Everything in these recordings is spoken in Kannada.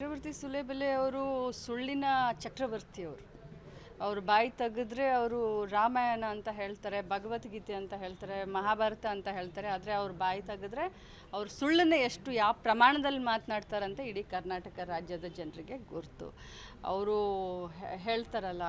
ಚಕ್ರವರ್ತಿ ಸುಲೇಬೆಲೆ ಅವರು ಸುಳ್ಳಿನ ಚಕ್ರವರ್ತಿ ಅವರು. ಅವರು ಬಾಯಿ ತೆಗೆದ್ರೆ ಅವರು ರಾಮಾಯಣ ಅಂತ ಹೇಳ್ತಾರೆ, ಭಗವದ್ಗೀತೆ ಅಂತ ಹೇಳ್ತಾರೆ, ಮಹಾಭಾರತ ಅಂತ ಹೇಳ್ತಾರೆ, ಆದರೆ ಅವ್ರ ಬಾಯಿ ತೆಗೆದ್ರೆ ಅವ್ರು ಸುಳ್ಳನ್ನೇ ಎಷ್ಟು ಯಾವ ಪ್ರಮಾಣದಲ್ಲಿ ಮಾತನಾಡ್ತಾರಂತ ಇಡೀ ಕರ್ನಾಟಕ ರಾಜ್ಯದ ಜನರಿಗೆ ಗುರ್ತು ಅವರು ಹೇಳ್ತಾರಲ್ಲ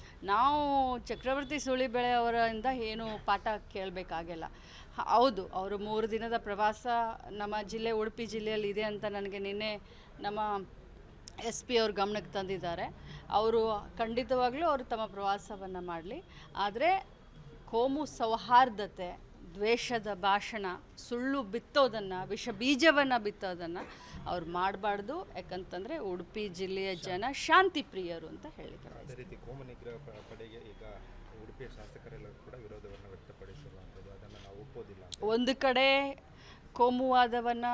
ನಾವು ಚಕ್ರವರ್ತಿ ಸುಳಿಬೆಳೆ ಅವರಿಂದ ಏನು ಪಾಠ ಕೇಳಬೇಕಾಗಿಲ್ಲ. ಹೌದು, ಅವರು ಮೂರು ದಿನದ ಪ್ರವಾಸ ನಮ್ಮ ಜಿಲ್ಲೆ, ಉಡುಪಿ ಜಿಲ್ಲೆಯಲ್ಲಿ ಇದೆ ಅಂತ ನನಗೆ ನಿನ್ನೆ ನಮ್ಮ ಎಸ್ ಪಿ ಅವ್ರ ಗಮನಕ್ಕೆ ತಂದಿದ್ದಾರೆ. ಅವರು ಖಂಡಿತವಾಗಲೂ ಅವರು ತಮ್ಮ ಪ್ರವಾಸವನ್ನು ಮಾಡಲಿ. ಆದರೆ ಕೋಮು ಸೌಹಾರ್ದತೆ ದ್ವೇಷದ ಭಾಷಣ ಸುಳ್ಳು ಬಿತ್ತೋದನ್ನು ವಿಷ ಬೀಜವನ್ನು ಬಿತ್ತೋದನ್ನು ಅವ್ರು ಮಾಡಬಾರ್ದು. ಯಾಕಂತಂದರೆ ಉಡುಪಿ ಜಿಲ್ಲೆಯ ಜನ ಶಾಂತಿ ಪ್ರಿಯರು ಅಂತ ಹೇಳಿದ್ದಾರೆ ಅದೇ ರೀತಿ ಕೋಮು ನಿಗ್ರಹ ಪಡೆಗೆ ಈಗ ಉಡುಪಿಯ ಶಾಸಕರೆಲ್ಲರೂ ಕೂಡ ವಿರೋಧವನ್ನು ವ್ಯಕ್ತಪಡಿಸಿರುವಂಥದ್ದು. ಅದನ್ನು ನಾವು ಒಪ್ಪೋದಿಲ್ಲ. ಒಂದು ಕಡೆ ಕೋಮುವಾದವನ್ನು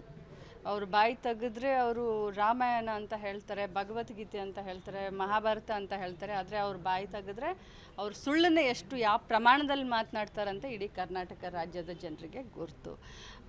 ಅವರು ಬಾಯಿ ತೆಗೆದ್ರೆ ಅವರು ರಾಮಾಯಣ ಅಂತ ಹೇಳ್ತಾರೆ, ಭಗವದ್ಗೀತೆ ಅಂತ ಹೇಳ್ತಾರೆ, ಮಹಾಭಾರತ ಅಂತ ಹೇಳ್ತಾರೆ, ಆದರೆ ಅವ್ರು ಬಾಯಿ ತೆಗೆದ್ರೆ ಅವ್ರು ಸುಳ್ಳನ್ನೇ ಎಷ್ಟು ಯಾವ ಪ್ರಮಾಣದಲ್ಲಿ ಮಾತನಾಡ್ತಾರಂತ ಇಡೀ ಕರ್ನಾಟಕ ರಾಜ್ಯದ ಜನರಿಗೆ ಗುರ್ತು.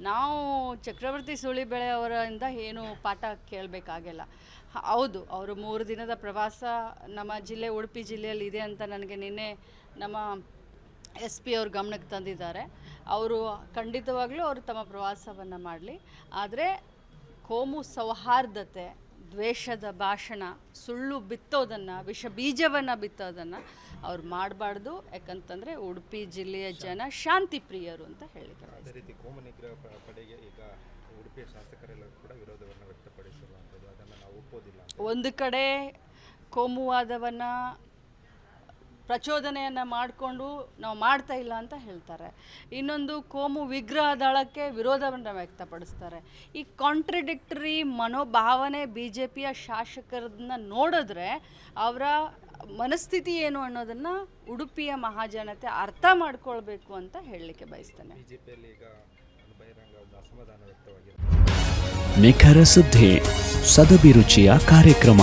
ನಾವು ಚಕ್ರವರ್ತಿ ಸುಳಿಬೆಳೆ ಅವರಿಂದ ಏನು ಪಾಠ ಕೇಳಬೇಕಾಗಿಲ್ಲ. ಹೌದು, ಅವರು ಮೂರು ದಿನದ ಪ್ರವಾಸ ನಮ್ಮ ಜಿಲ್ಲೆ, ಉಡುಪಿ ಜಿಲ್ಲೆಯಲ್ಲಿ ಇದೆ ಅಂತ ನನಗೆ ನಿನ್ನೆ ನಮ್ಮ ಎಸ್ ಪಿ ಅವ್ರ ಗಮನಕ್ಕೆ ತಂದಿದ್ದಾರೆ. ಅವರು ಖಂಡಿತವಾಗಲೂ ಅವರು ತಮ್ಮ ಪ್ರವಾಸವನ್ನು ಮಾಡಲಿ. ಆದರೆ ಕೋಮು ಸೌಹಾರ್ದತೆ ದ್ವೇಷದ ಭಾಷಣ ಸುಳ್ಳು ಬಿತ್ತೋದನ್ನು ವಿಷ ಬೀಜವನ್ನು ಬಿತ್ತೋದನ್ನು ಅವ್ರು ಮಾಡಬಾರ್ದು. ಯಾಕಂತಂದರೆ ಉಡುಪಿ ಜಿಲ್ಲೆಯ ಜನ ಶಾಂತಿ ಪ್ರಿಯರು ಅಂತ ಹೇಳಿದ್ದಾರೆ. ಅದೇ ರೀತಿ ಕೋಮ ನಿಗ್ರಹ ಪಡೆಗೆ ಈಗ ಉಡುಪಿಯ ಶಾಸಕರೆಲ್ಲರೂ ಕೂಡ ವಿರೋಧವನ್ನು ವ್ಯಕ್ತಪಡಿಸಿರುವಂಥದ್ದು. ಅದನ್ನು ನಾವು ಒಪ್ಪೋದಿಲ್ಲ. ಒಂದು ಕಡೆ ಕೋಮುವಾದವನ್ನು ಪ್ರಚೋದನೆಯನ್ನು ಮಾಡಿಕೊಂಡು ನಾವು ಮಾಡ್ತಾ ಇಲ್ಲ ಅಂತ ಹೇಳ್ತಾರೆ. ಇನ್ನೊಂದು ಕೋಮು ವಿಗ್ರಹ ದಳಕ್ಕೆ ವಿರೋಧವನ್ನು ವ್ಯಕ್ತಪಡಿಸ್ತಾರೆ. ಈ ಕಾಂಟ್ರಡಿಕ್ಟರಿ ಮನೋಭಾವನೆ ಬಿ ಜೆ ಪಿಯ ಶಾಸಕರನ್ನ ನೋಡಿದ್ರೆ ಅವರ ಮನಸ್ಥಿತಿ ಏನು ಅನ್ನೋದನ್ನು ಉಡುಪಿಯ ಮಹಾಜನತೆ ಅರ್ಥ ಮಾಡ್ಕೊಳ್ಬೇಕು ಅಂತ ಹೇಳಲಿಕ್ಕೆ ಬಯಸ್ತೇನೆ. ನಿಖರ ಸುದ್ದಿ ಸದಭಿರುಚಿಯ ಕಾರ್ಯಕ್ರಮ.